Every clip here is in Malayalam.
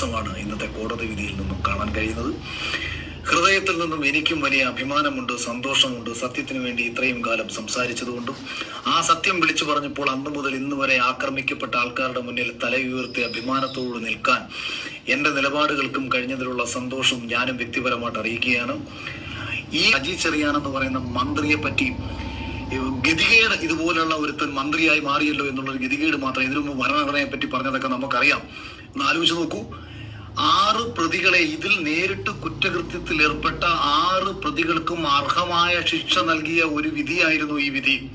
ദിവസമാണ് ഇന്നത്തെ കോടതി വിധിയിൽ നിന്നും കാണാൻ കഴിയുന്നത്. ഹൃദയത്തിൽ നിന്നും എനിക്കും വലിയ അഭിമാനമുണ്ട് സന്തോഷമുണ്ട്. സത്യത്തിന് വേണ്ടി ഇത്രയും കാലം സംസാരിച്ചതുകൊണ്ടും ആ സത്യം വിളിച്ചു പറഞ്ഞപ്പോൾ അന്ന് മുതൽ ഇന്ന് വരെ ആക്രമിക്കപ്പെട്ട ആൾക്കാരുടെ മുന്നിൽ തലയുയർത്തി അഭിമാനത്തോട് നിൽക്കാൻ എന്റെ നിലപാടുകൾക്കും കഴിഞ്ഞതിലുള്ള സന്തോഷം ഞാനും വ്യക്തിപരമായിട്ട് അറിയിക്കുകയാണ്. ഈ അജി ചെറിയാൻ എന്ന് പറയുന്ന മന്ത്രിയെ പറ്റി ഗതികേട് ഇതുപോലുള്ള ഒരുത്തൻ മന്ത്രിയായി മാറിയല്ലോ എന്നുള്ളൊരു ഗതികേട് മാത്രം ഇതിനു മുമ്പ് ഭരണഘടനയെ പറ്റി പറഞ്ഞതൊക്കെ നമുക്കറിയാം. ഒന്ന് ആലോചിച്ച് നോക്കൂ. ആറ് പ്രതികളെ ഇതിൽ നേരിട്ട് കുറ്റകൃത്യത്തിൽ ഏർപ്പെട്ട ആറ് പ്രതികൾക്കും അർഹമായ ശിക്ഷ നൽകിയ ഒരു വിധിയായിരുന്നു ഈ വിധി.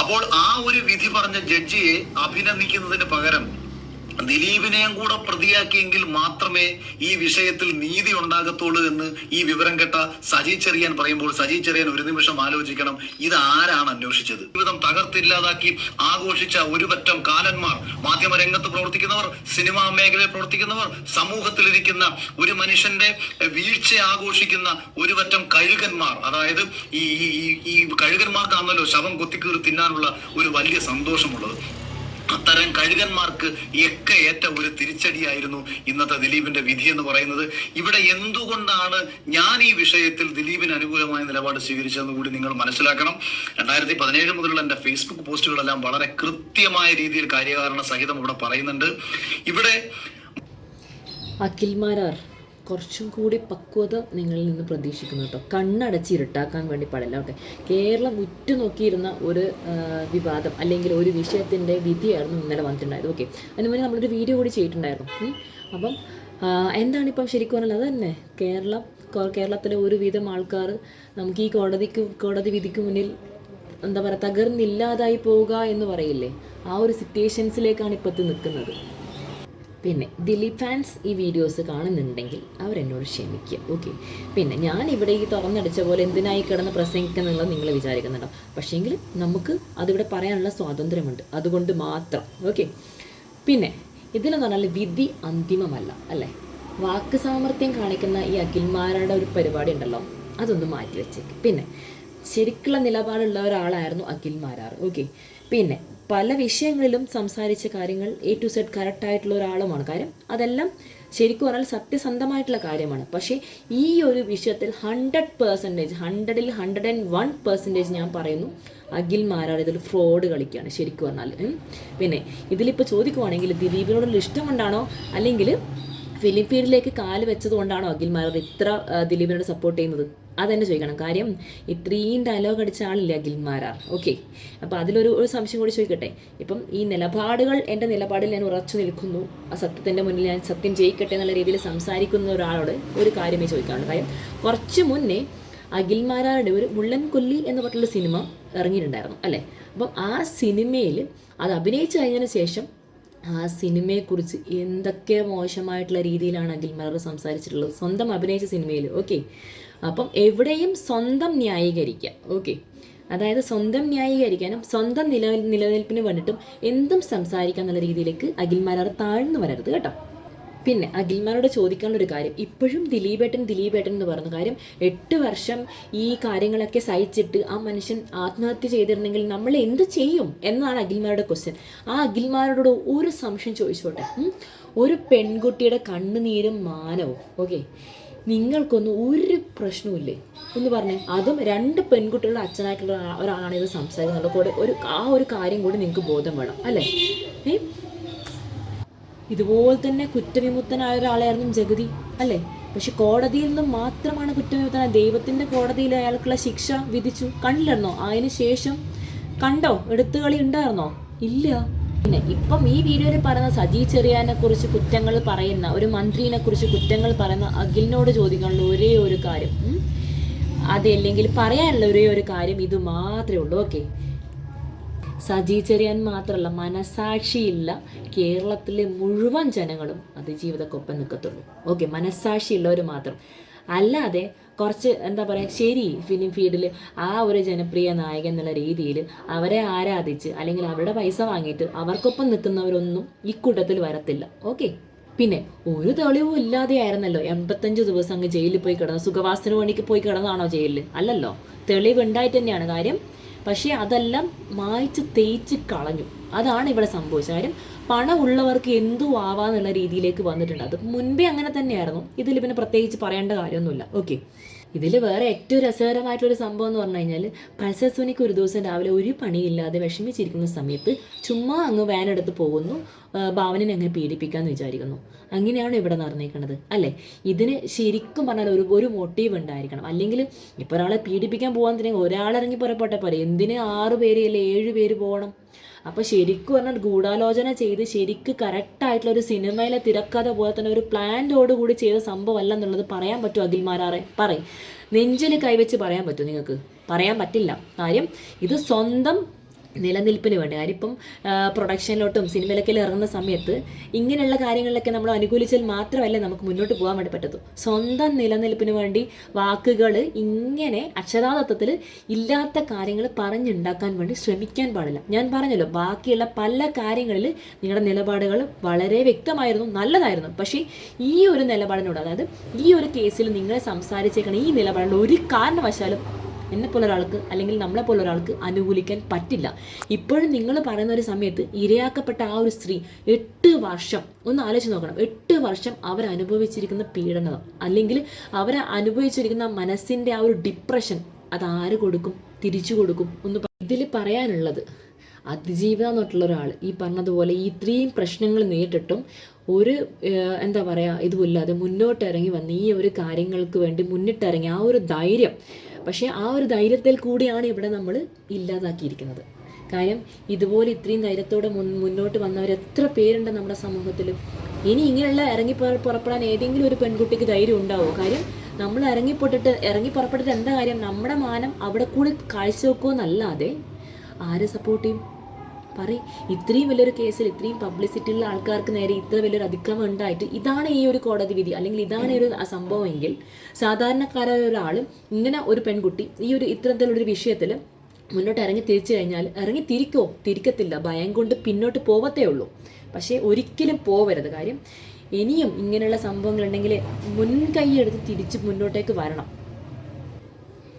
അപ്പോൾ ആ ഒരു വിധി പറഞ്ഞ ജഡ്ജിയെ അഭിനന്ദിക്കുന്നതിന് പകരം ദിലീപിനെയും കൂടെ പ്രതിയാക്കിയെങ്കിൽ മാത്രമേ ഈ വിഷയത്തിൽ നീതി ഉണ്ടാകത്തുള്ളൂ എന്ന് ഈ വിവരം കേട്ട സജി ചെറിയാൻ പറയുമ്പോൾ സജി ചെറിയാൻ ഒരു നിമിഷം ആലോചിക്കണം ഇത് ആരാണ് അന്വേഷിച്ചത്? ജീവിതം തകർത്തില്ലാതാക്കി ആഘോഷിച്ച ഒരു പറ്റം കാലന്മാർ മാധ്യമരംഗത്ത് പ്രവർത്തിക്കുന്നവർ സിനിമാ മേഖലയിൽ പ്രവർത്തിക്കുന്നവർ സമൂഹത്തിലിരിക്കുന്ന ഒരു മനുഷ്യന്റെ വീഴ്ച ആഘോഷിക്കുന്ന ഒരു പറ്റം കഴുകന്മാർ അതായത് ഈ ഈ- കഴുകന്മാർക്കാണല്ലോ ശവം കൊത്തിക്കീറി തിന്നാനുള്ള ഒരു വലിയ സന്തോഷമുള്ളത്. അത്തരം കഴുകന്മാർക്ക് ഒക്കെ ഏറ്റ ഒരു തിരിച്ചടിയായിരുന്നു ഇന്നത്തെ ദിലീപിന്റെ വിധി എന്ന് പറയുന്നത്. ഇവിടെ എന്തുകൊണ്ടാണ് ഞാൻ ഈ വിഷയത്തിൽ ദിലീപിന് അനുകൂലമായ നിലപാട് സ്വീകരിച്ചതെന്ന് കൂടി നിങ്ങൾ മനസ്സിലാക്കണം. രണ്ടായിരത്തി പതിനേഴ് മുതലുള്ള എന്റെ ഫേസ്ബുക്ക് പോസ്റ്റുകളെല്ലാം വളരെ കൃത്യമായ രീതിയിൽ കാര്യകാരണ സഹിതം ഇവിടെ പറയുന്നുണ്ട്. ഇവിടെ അഖിൽമാരാർ കുറച്ചും കൂടി പക്വത നിങ്ങളിൽ നിന്ന് പ്രതീക്ഷിക്കുന്നു കേട്ടോ. കണ്ണടച്ച് ഇരുട്ടാക്കാൻ വേണ്ടി പാടില്ല. ഓക്കെ. കേരളം ഉറ്റുനോക്കിയിരുന്ന ഒരു വിവാദം അല്ലെങ്കിൽ ഒരു വിഷയത്തിന്റെ വിധിയായിരുന്നു ഇന്നലെ വന്നിട്ടുണ്ടായത്. ഓക്കെ. അതിന് മുന്നേ നമ്മളൊരു വീഡിയോ കൂടി ചെയ്തിട്ടുണ്ടായിരുന്നു. അപ്പം എന്താണിപ്പം ശരിക്കും പറഞ്ഞാൽ അത് തന്നെ. കേരളം കേരളത്തിലെ ഒരുവിധം ആൾക്കാർ നമുക്ക് ഈ കോടതിക്ക് കോടതി വിധിക്ക് മുന്നിൽ എന്താ പറയുക തകർന്നില്ലാതായി പോവുക എന്ന് പറയില്ലേ? ആ ഒരു സിറ്റുവേഷൻസിലേക്കാണ് ഇപ്പോഴത്തെ നിൽക്കുന്നത്. പിന്നെ ദിലീപ് ഫാൻസ് ഈ വീഡിയോസ് കാണുന്നുണ്ടെങ്കിൽ അവരെന്നോട് ക്ഷമിക്കുക ഓക്കെ പിന്നെ ഞാൻ ഇവിടെ ഈ തുറന്നടിച്ച പോലെ എന്തിനായി കിടന്ന് പ്രസംഗിക്കുന്നുള്ളത് നിങ്ങൾ വിചാരിക്കുന്നുണ്ടോ? പക്ഷേങ്കിൽ നമുക്ക് അതിവിടെ പറയാനുള്ള സ്വാതന്ത്ര്യമുണ്ട് അതുകൊണ്ട് മാത്രം ഓക്കെ പിന്നെ ഇതിലെന്ന് പറഞ്ഞാൽ വിധി അന്തിമമല്ല അല്ലേ? വാക്ക് സാമർത്ഥ്യം കാണിക്കുന്ന ഈ അഖിൽമാരുടെ ഒരു പരിപാടി ഉണ്ടല്ലോ അതൊന്ന് മാറ്റി വെച്ചേക്ക് പിന്നെ ശരിക്കുള്ള നിലപാടുള്ള ഒരാളായിരുന്നു അഖിൽമാരാർ ഓക്കെ പിന്നെ പല വിഷയങ്ങളിലും സംസാരിച്ച കാര്യങ്ങൾ എ ടു സെഡ് കറക്റ്റായിട്ടുള്ള ഒരാളുമാണ്. കാര്യം അതെല്ലാം ശരിക്കും പറഞ്ഞാൽ സത്യസന്ധമായിട്ടുള്ള കാര്യമാണ്. പക്ഷേ ഈ ഒരു വിഷയത്തിൽ ഹൺഡ്രഡ് പേഴ്സന്റേജ് ഹൺഡ്രഡിൽ ഹൺഡ്രഡ് ആൻഡ് വൺ പെർസെന്റേജ് ഞാൻ പറയുന്നു അഖിൽ മാരാട് ഇതിൽ ഫ്രോഡ് കളിക്കുകയാണ് ശരിക്കും പറഞ്ഞാൽ. പിന്നെ ഇതിലിപ്പോൾ ചോദിക്കുവാണെങ്കിൽ ദിലീപിനോടുള്ള ഇഷ്ടം കൊണ്ടാണോ? അല്ലെങ്കിൽ ഫിലിം ഫീൽഡിലേക്ക് കാൽ വെച്ചത് കൊണ്ടാണോ അഖിൽ മാരാർ ഇത്ര ദിലീപിനോട് സപ്പോർട്ട് ചെയ്യുന്നത്? അതെന്നെ ചോദിക്കണം. കാര്യം ഇത്രയും ഡയലോഗ് അടിച്ച ആളില്ല ഗിൽമാരാർ മാരാർ ഓക്കെ അപ്പോൾ അതിലൊരു ഒരു സംശയം കൂടി ചോദിക്കട്ടെ? ഇപ്പം ഈ നിലപാടുകൾ എന്റെ നിലപാടിൽ ഞാൻ ഉറച്ചു നിൽക്കുന്നു. ആ സത്യത്തിന്റെ മുന്നിൽ ഞാൻ സത്യം ജയിക്കട്ടെ എന്നുള്ള രീതിയിൽ സംസാരിക്കുന്ന ഒരാളോട് ഒരു കാര്യമേ ചോദിക്കാനുള്ളൂ. കാര്യം കുറച്ച് മുന്നേ അഖിൽമാരാരുടെ ഒരു മുള്ളൻ കൊല്ലി എന്ന് പറഞ്ഞിട്ടുള്ള സിനിമ ഇറങ്ങിയിട്ടുണ്ടായിരുന്നു. അല്ലേ? അപ്പം ആ സിനിമയിൽ അത് അഭിനയിച്ചു കഴിഞ്ഞതിന് ശേഷം ആ സിനിമയെക്കുറിച്ച് എന്തൊക്കെ മോശമായിട്ടുള്ള രീതിയിലാണ് അഖിൽമാർ സംസാരിച്ചിട്ടുള്ളത്? സ്വന്തം അഭിനയിച്ച സിനിമയിൽ. ഓക്കെ അപ്പം എവിടെയും സ്വന്തം ന്യായീകരിക്കുക. ഓക്കെ അതായത് സ്വന്തം ന്യായീകരിക്കാനും സ്വന്തം നില നിലനിൽപ്പിന് വേണ്ടിയിട്ടും എന്തും സംസാരിക്കാം എന്നുള്ള രീതിയിലേക്ക് അഖിൽമാരാർ താഴ്ന്നു വരരുത് കേട്ടോ. പിന്നെ അഖിൽമാരോട് ചോദിക്കാനുള്ള ഒരു കാര്യം ഇപ്പോഴും ദിലീപേട്ടൻ ദിലീപേട്ടൻ എന്ന് പറയുന്ന കാര്യം എട്ട് വർഷം ഈ കാര്യങ്ങളൊക്കെ സഹിച്ചിട്ട് ആ മനുഷ്യൻ ആത്മഹത്യ ചെയ്തിരുന്നെങ്കിൽ നമ്മൾ എന്ത് ചെയ്യും? എന്നാണ് അഖിൽമാരുടെ ക്വസ്റ്റ്യൻ ആ അഖിൽമാരോട് ഒരു സംശയം ചോദിച്ചോട്ടെ? ഒരു പെൺകുട്ടിയുടെ കണ്ണുനീരും മാനവും ഓക്കെ നിങ്ങൾക്കൊന്നും ഒരു പ്രശ്നവുമില്ലേ? എന്ന് പറഞ്ഞേ. അതും രണ്ട് പെൺകുട്ടികളുടെ അച്ഛനായിട്ടുള്ള ഒരാ- ഒരാളാണ് ഇത് സംസാരിക്കുന്നത്. കൂടെ ഒരു ആ ഒരു കാര്യം കൂടി നിങ്ങൾക്ക് ബോധം വേണം അല്ലേ? ഏ? ഇതുപോലെ തന്നെ കുറ്റവിമുക്തനായ ഒരാളായിരുന്നു ജഗതി അല്ലേ? പക്ഷെ കോടതിയിൽ നിന്നും മാത്രമാണ് കുറ്റവിമുക്തനായ ദൈവത്തിന്റെ കോടതിയിൽ അയാൾക്കുള്ള ശിക്ഷ വിധിച്ചു. കണ്ടില്ലായിരുന്നോ? അതിന് ശേഷം കണ്ടോ? എടുത്തുകളി ഉണ്ടായിരുന്നോ? ഇല്ല. പിന്നെ ഇപ്പം ഈ വീഡിയോയിൽ പറയുന്ന സജി ചെറിയാനെ കുറിച്ച് കുറ്റങ്ങൾ പറയുന്ന ഒരു മന്ത്രിനെ കുറിച്ച് കുറ്റങ്ങൾ പറയുന്ന അഖിലിനോട് ചോദിക്കാനുള്ള ഒരേ ഒരു കാര്യം അതല്ലെങ്കിൽ പറയാനുള്ള ഒരേ ഒരു കാര്യം ഇത് മാത്രമേ ഉള്ളൂ ഓക്കെ സജി ചെറിയാൻ മാത്രമല്ല മനസാക്ഷിയില്ല കേരളത്തിലെ മുഴുവൻ ജനങ്ങളും അതിജീവിതക്കൊപ്പം നിൽക്കത്തുള്ളൂ. ഓക്കെ മനസാക്ഷിയുള്ളവർ മാത്രം. അല്ലാതെ കുറച്ച് എന്താ പറയുക ശരി ഫിലിം ഫീൽഡിൽ ആ ഒരു ജനപ്രിയ നായകൻ എന്നുള്ള രീതിയിൽ അവരെ ആരാധിച്ച് അല്ലെങ്കിൽ അവരുടെ പൈസ വാങ്ങിയിട്ട് അവർക്കൊപ്പം നിൽക്കുന്നവരൊന്നും ഈ കൂട്ടത്തിൽ വരത്തില്ല. ഓക്കെ പിന്നെ ഒരു തെളിവും ഇല്ലാതെയായിരുന്നല്ലോ എൺപത്തഞ്ച് ദിവസം അങ്ങ് ജയിലിൽ പോയി കിടന്നു സുഖവാസന വേണ്ടിക്ക് പോയി കിടന്നതാണോ ജയിലിൽ അല്ലല്ലോ. തെളിവ് ഉണ്ടായിട്ട് തന്നെയാണ് കാര്യം. പക്ഷേ അതെല്ലാം മായ്ച്ച് തേച്ച് കളഞ്ഞു. അതാണ് ഇവിടെ സംഭവിച്ചത്. കാര്യം പണമുള്ളവർക്ക് എന്തും ആവാന്നുള്ള രീതിയിലേക്ക് വന്നിട്ടുണ്ട്. അത് മുൻപേ അങ്ങനെ തന്നെയായിരുന്നു. ഇതിൽ പിന്നെ പ്രത്യേകിച്ച് പറയേണ്ട കാര്യമൊന്നുമില്ല. ഓക്കെ ഇതിൽ വേറെ ഏറ്റവും രസകരമായിട്ടുള്ളൊരു സംഭവം എന്ന് പറഞ്ഞു കഴിഞ്ഞാൽ പൾസർ ഒരു ദിവസം രാവിലെ ഒരു പണിയില്ലാതെ വിഷമിച്ചിരിക്കുന്ന സമയത്ത് ചുമ്മാ അങ്ങ് വാൻ എടുത്ത് പോകുന്നു. ഭാവനനെ അങ്ങ് പീഡിപ്പിക്കാമെന്ന് വിചാരിക്കുന്നു. അങ്ങനെയാണ് ഇവിടെ നടന്നേക്കുന്നത് അല്ലേ? ഇതിന് ശരിക്കും പറഞ്ഞാൽ ഒരു ഒരു മോട്ടീവ് ഉണ്ടായിരിക്കണം. അല്ലെങ്കിൽ ഇപ്പോൾ ഒരാളെ പീഡിപ്പിക്കാൻ പോകാൻ തന്നെ ഒരാളിറങ്ങി പുറപ്പെട്ട പോലെ എന്തിന് ആറ് പേര് അല്ലെ ഏഴ് പേര് പോകണം? അപ്പോൾ ശരിക്കും പറഞ്ഞാൽ ഗൂഢാലോചന ചെയ്ത് ശരിക്ക് കറക്റ്റായിട്ടുള്ള ഒരു സിനിമയിലെ തിരക്കഥ പോലെ തന്നെ ഒരു പ്ലാന്റോട് കൂടി ചെയ്ത സംഭവമല്ല എന്നുള്ളത് പറയാൻ പറ്റുമോ അഖിൽമാരാറെ? പറയും. നെഞ്ചിൽ കൈവച്ച് പറയാൻ പറ്റുമോ നിങ്ങൾക്ക്? പറയാൻ പറ്റില്ല. കാര്യം ഇത് സ്വന്തം നിലനിൽപ്പിന് വേണ്ടി. കാര്യം പ്രൊഡക്ഷനിലോട്ടും സിനിമയിലൊക്കെ ഇറങ്ങുന്ന സമയത്ത് ഇങ്ങനെയുള്ള കാര്യങ്ങളിലൊക്കെ നമ്മൾ അനുകൂലിച്ചാൽ മാത്രമല്ല നമുക്ക് മുന്നോട്ട് പോകാൻ വേണ്ടി പറ്റത്തു. സ്വന്തം നിലനിൽപ്പിന് വേണ്ടി വാക്കുകൾ ഇങ്ങനെ അക്ഷരാർത്ഥത്തിൽ ഇല്ലാത്ത കാര്യങ്ങൾ പറഞ്ഞുണ്ടാക്കാൻ വേണ്ടി ശ്രമിക്കാൻ പാടില്ല. ഞാൻ പറഞ്ഞല്ലോ ബാക്കിയുള്ള പല കാര്യങ്ങളിൽ നിങ്ങളുടെ നിലപാടുകൾ വളരെ വ്യക്തമായിരുന്നു നല്ലതായിരുന്നു. പക്ഷേ ഈ ഒരു നിലപാടിനോട് അതായത് ഈ ഒരു കേസിൽ നിങ്ങൾ സംസാരിച്ചേക്കണ ഈ നിലപാടിനോട് ഒരു കാരണവശാലും എന്നെ പോലെ ഒരാൾക്ക് അല്ലെങ്കിൽ നമ്മളെ പോലെ ഒരാൾക്ക് അനുകൂലിക്കാൻ പറ്റില്ല. ഇപ്പോഴും നിങ്ങൾ പറയുന്ന ഒരു സമയത്ത് ഇരയാക്കപ്പെട്ട ആ ഒരു സ്ത്രീ എട്ട് വർഷം ഒന്ന് ആലോചിച്ച് നോക്കണം. എട്ട് വർഷം അവർ അനുഭവിച്ചിരിക്കുന്ന പീഡനം അല്ലെങ്കിൽ അവർ അനുഭവിച്ചിരിക്കുന്ന മനസ്സിന്റെ ആ ഒരു ഡിപ്രഷൻ അത് ആര് കൊടുക്കും തിരിച്ചു കൊടുക്കും ഒന്ന് ഇതിൽ പറയാനുള്ളത് അതിജീവിത എന്നിട്ടുള്ള ഒരാൾ ഈ പറഞ്ഞതുപോലെ ഈ ഇത്രയും പ്രശ്നങ്ങൾ നേരിട്ടിട്ടും ഒരു എന്താ പറയുക ഇതുമില്ലാതെ മുന്നോട്ടിറങ്ങി വന്ന് ഈ ഒരു കാര്യങ്ങൾക്ക് വേണ്ടി മുന്നിട്ടിറങ്ങി ആ ഒരു ധൈര്യം പക്ഷേ ആ ഒരു ധൈര്യത്തിൽ കൂടിയാണ് ഇവിടെ നമ്മൾ ഇല്ലാതാക്കിയിരിക്കുന്നത്. കാര്യം ഇതുപോലെ ഇത്രയും ധൈര്യത്തോടെ മുൻ മുന്നോട്ട് വന്നവർ എത്ര പേരുണ്ട് നമ്മുടെ സമൂഹത്തിൽ? ഇനി ഇങ്ങനെയുള്ള ഇറങ്ങി പുറ- പുറപ്പെടാൻ ഏതെങ്കിലും ഒരു പെൺകുട്ടിക്ക് ധൈര്യം ഉണ്ടാവുമോ കാര്യം നമ്മൾ ഇറങ്ങിപ്പെട്ടിട്ട് ഇറങ്ങി പുറപ്പെട്ടിട്ട് എന്താ കാര്യം? നമ്മുടെ മാനം അവിടെ കൂടി കാഴ്ചവെക്കുമെന്നല്ലാതെ ആരെ സപ്പോർട്ട് ചെയ്യും? പറയും ഇത്രയും വലിയൊരു കേസിൽ ഇത്രയും പബ്ലിസിറ്റി ഉള്ള ആൾക്കാർക്ക് നേരെ ഇത്ര വലിയൊരു അതിക്രമം ഉണ്ടായിട്ട് ഇതാണ് ഈ ഒരു കോടതി വിധി. അല്ലെങ്കിൽ ഇതാണ് ഒരു സംഭവമെങ്കിൽ സാധാരണക്കാരായ ഒരാൾ ഇങ്ങനെ ഒരു പെൺകുട്ടി ഈ ഒരു ഇത്തരത്തിലുള്ളൊരു വിഷയത്തിൽ മുന്നോട്ട് ഇറങ്ങി തിരിച്ചു കഴിഞ്ഞാൽ ഇറങ്ങി തിരിക്കോ? തിരിക്കത്തില്ല. ഭയം കൊണ്ട് പിന്നോട്ട് പോവത്തേ ഉള്ളൂ. പക്ഷേ ഒരിക്കലും പോവരുത്. കാര്യം ഇനിയും ഇങ്ങനെയുള്ള സംഭവങ്ങൾ സംഭവങ്ങളുണ്ടെങ്കിൽ മുൻകൈ എടുത്ത് തിരിച്ച് മുന്നോട്ടേക്ക് വരണം.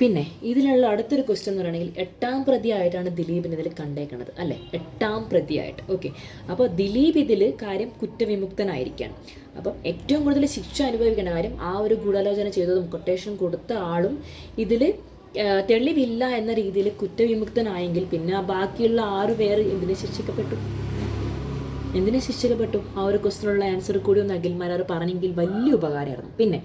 പിന്നെ ഇതിലുള്ള അടുത്തൊരു ക്വസ്റ്റ്യൻ എന്ന് പറയുകയാണെങ്കിൽ എട്ടാം പ്രതിയായിട്ടാണ് ദിലീപിന് ഇതിൽ കണ്ടേക്കണത് അല്ലേ? എട്ടാം പ്രതിയായിട്ട്. ഓക്കെ അപ്പോൾ ദിലീപ് ഇതിൽ കാര്യം കുറ്റവിമുക്തനായിരിക്കുകയാണ്. അപ്പം ഏറ്റവും കൂടുതൽ ശിക്ഷ അനുഭവിക്കേണ്ട കാര്യം ആ ഒരു ഗൂഢാലോചന ചെയ്തതും കൊട്ടേഷൻ കൊടുത്ത ആളും ഇതിൽ തെളിവില്ല എന്ന രീതിയിൽ കുറ്റവിമുക്തനായെങ്കിൽ പിന്നെ ബാക്കിയുള്ള ആറു പേർ എന്തിനു ശിക്ഷിക്കപ്പെട്ടു? എന്തിനു ശിക്ഷിക്കപ്പെട്ടു? ആ ഒരു ക്വസ്റ്റിനുള്ള ആൻസർ കൂടി ഒന്ന് അഖിൽമാരാർ പറഞ്ഞെങ്കിൽ വലിയ ഉപകാരമായിരുന്നു. പിന്നെ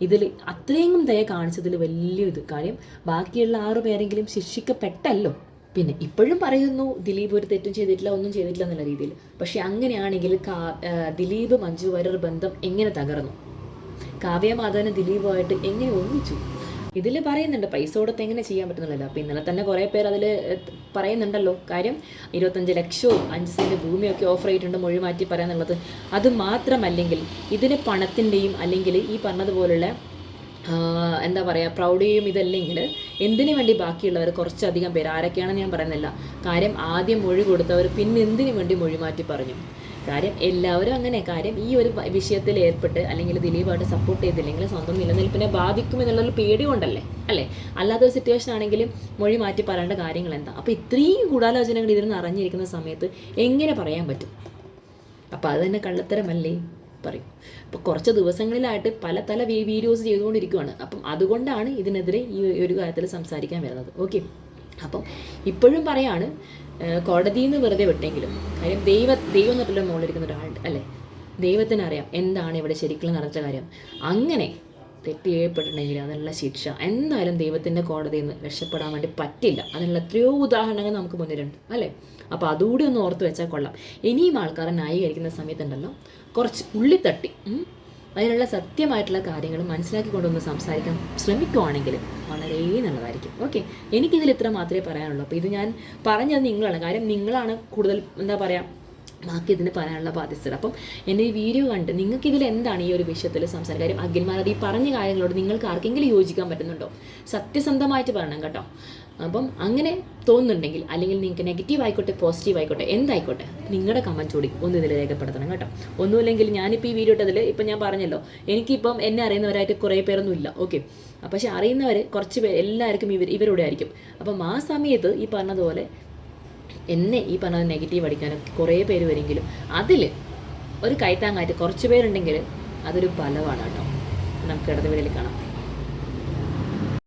ഇതിൽ അത്രയും ദയ കാണിച്ചതിൽ വലിയൊരു കാര്യം ബാക്കിയുള്ള ആറു പേരെങ്കിലും ശിക്ഷിക്കപ്പെട്ടല്ലോ. പിന്നെ ഇപ്പോഴും പറയുന്നു ദിലീപ് ഒരു തെറ്റും ചെയ്തിട്ടില്ല ഒന്നും ചെയ്തിട്ടില്ല എന്നുള്ള രീതിയിൽ. പക്ഷെ അങ്ങനെയാണെങ്കിൽ കാ- ദിലീപ് മഞ്ജു വാര്യർ ബന്ധം എങ്ങനെ തകർന്നു? കാവ്യ മാധവന് ദിലീപുമായിട്ട് എങ്ങനെ ഒന്നിച്ചു? ഇതിൽ പറയുന്നുണ്ട് പൈസ കൊടുത്ത് എങ്ങനെ ചെയ്യാൻ പറ്റുന്നില്ല അപ്പോൾ ഇന്നലെ തന്നെ കുറേ പേർ അതിൽ പറയുന്നുണ്ടല്ലോ. കാര്യം ഇരുപത്തഞ്ച് ലക്ഷവും അഞ്ച് സെന്റ് ഭൂമിയൊക്കെ ഓഫർ ചെയ്തിട്ടുണ്ട് മൊഴി മാറ്റി പറയാന്നുള്ളത്. അത് മാത്രമല്ലെങ്കിൽ ഇതിന് പണത്തിന്റെയും അല്ലെങ്കിൽ ഈ പറഞ്ഞതുപോലുള്ള എന്താ പറയുക പ്രൗഢിയും ഇതല്ലെങ്കിൽ എന്തിനു വേണ്ടി ബാക്കിയുള്ളവർ കുറച്ചധികം പേര്? ആരൊക്കെയാണെന്ന് ഞാൻ പറയുന്നില്ല. കാര്യം ആദ്യം മൊഴി കൊടുത്തവർ പിന്നെ എന്തിനു വേണ്ടി മൊഴി മാറ്റി പറഞ്ഞു? കാര്യം എല്ലാവരും അങ്ങനെ. കാര്യം ഈ ഒരു വിഷയത്തിൽ ഏർപ്പെട്ട് അല്ലെങ്കിൽ ദിലീപായിട്ട് സപ്പോർട്ട് ചെയ്തില്ലെങ്കിൽ സ്വന്തം നിലനിൽപ്പിനെ ബാധിക്കും എന്നുള്ളൊരു പേടി കൊണ്ടല്ലേ അല്ലേ? അല്ലാത്ത ഒരു സിറ്റുവേഷൻ ആണെങ്കിലും മൊഴി മാറ്റി പറയേണ്ട കാര്യങ്ങൾ എന്താ? അപ്പോൾ ഇത്രയും ഗൂഢാലോചനകൾ ഇതിൽ നിന്ന് അറിഞ്ഞിരിക്കുന്ന സമയത്ത് എങ്ങനെ പറയാൻ പറ്റും? അപ്പോൾ അത് തന്നെ കള്ളത്തരമല്ലേ? പറയും. അപ്പോൾ കുറച്ച് ദിവസങ്ങളിലായിട്ട് പല തല വീഡിയോസ് ചെയ്തുകൊണ്ടിരിക്കുകയാണ് അപ്പം അതുകൊണ്ടാണ് ഇതിനെതിരെ ഈ ഒരു കാര്യത്തിൽ സംസാരിക്കാൻ വരുന്നത്. ഓക്കെ അപ്പം ഇപ്പോഴും പറയാണ് കോടതിയിൽ നിന്ന് വെറുതെ വിട്ടെങ്കിലും. കാര്യം ദൈവ ദൈവം എന്നിട്ടുള്ള മുകളിലിരിക്കുന്ന ഒരാളുണ്ട് അല്ലേ? ദൈവത്തിന് അറിയാം എന്താണ് ഇവിടെ ശരിക്കും നടച്ച കാര്യം. അങ്ങനെ തെറ്റ് ചെയ്യപ്പെട്ടിട്ടുണ്ടെങ്കിൽ അതിനുള്ള ശിക്ഷ എന്തായാലും ദൈവത്തിന്റെ കോടതിയിൽ നിന്ന് രക്ഷപ്പെടാൻ വേണ്ടി പറ്റില്ല. അതിനുള്ള എത്രയോ ഉദാഹരണങ്ങൾ നമുക്ക് മുന്നിലുണ്ട് അല്ലേ? അപ്പോൾ അതുകൂടി ഒന്ന് ഓർത്ത് വെച്ചാൽ കൊള്ളാം. ഇനിയും ആൾക്കാരെ ന്യായീകരിക്കുന്ന സമയത്തുണ്ടല്ലോ കുറച്ച് ഉള്ളിത്തട്ടി അതിനുള്ള സത്യമായിട്ടുള്ള കാര്യങ്ങൾ മനസ്സിലാക്കി കൊണ്ടൊന്ന് സംസാരിക്കാൻ ശ്രമിക്കുവാണെങ്കിൽ വളരെ നല്ലതായിരിക്കും. ഓക്കെ എനിക്കിതിൽ ഇത്ര മാത്രമേ പറയാനുള്ളൂ. അപ്പോൾ ഇത് ഞാൻ പറഞ്ഞത് നിങ്ങളാണ്. കാര്യം നിങ്ങളാണ് കൂടുതൽ എന്താ പറയുക ബാക്കി ഇതിന് പറയാനുള്ള ബാധ്യസ്ഥത അപ്പം എന്റെ ഈ വീഡിയോ കണ്ട് നിങ്ങൾക്ക് ഇതിൽ എന്താണ് ഈ ഒരു വിഷയത്തിൽ സംസാരം? കാര്യം അഖിൽമാരത് ഈ പറഞ്ഞ കാര്യങ്ങളോട് നിങ്ങൾക്ക് ആർക്കെങ്കിലും യോജിക്കാൻ പറ്റുന്നുണ്ടോ? സത്യസന്ധമായിട്ട് പറയണം കേട്ടോ. അപ്പം അങ്ങനെ തോന്നുന്നുണ്ടെങ്കിൽ അല്ലെങ്കിൽ നിങ്ങൾക്ക് നെഗറ്റീവ് ആയിക്കോട്ടെ പോസിറ്റീവ് ആയിക്കോട്ടെ എന്തായിക്കോട്ടെ നിങ്ങളുടെ കമന്റ് കൂടി ഒന്ന് ഇതിൽ രേഖപ്പെടുത്തണം കേട്ടോ. ഒന്നുമില്ലെങ്കിൽ ഞാനിപ്പോൾ ഈ വീഡിയോ ഇട്ടതിൽ ഇപ്പം ഞാൻ പറഞ്ഞല്ലോ എനിക്കിപ്പം എന്നെ അറിയുന്നവരായിട്ട് കുറേ പേരൊന്നും ഇല്ല. ഓക്കെ പക്ഷെ അറിയുന്നവർ കുറച്ച് പേര് എല്ലാവർക്കും ഇവർ ഇവരോടെ ആയിരിക്കും. അപ്പം ആ സമയത്ത് ഈ പറഞ്ഞതുപോലെ എന്നെ ഈ പറഞ്ഞ നെഗറ്റീവ് അടിക്കാനൊക്കെ കുറേ പേര് വരെങ്കിലും അതിൽ ഒരു കൈത്താങ്ങായിട്ട് കുറച്ച് പേരുണ്ടെങ്കിൽ അതൊരു ഫലമാണ് കേട്ടോ. നമുക്ക് ഇടതുവരയിൽ കാണാം.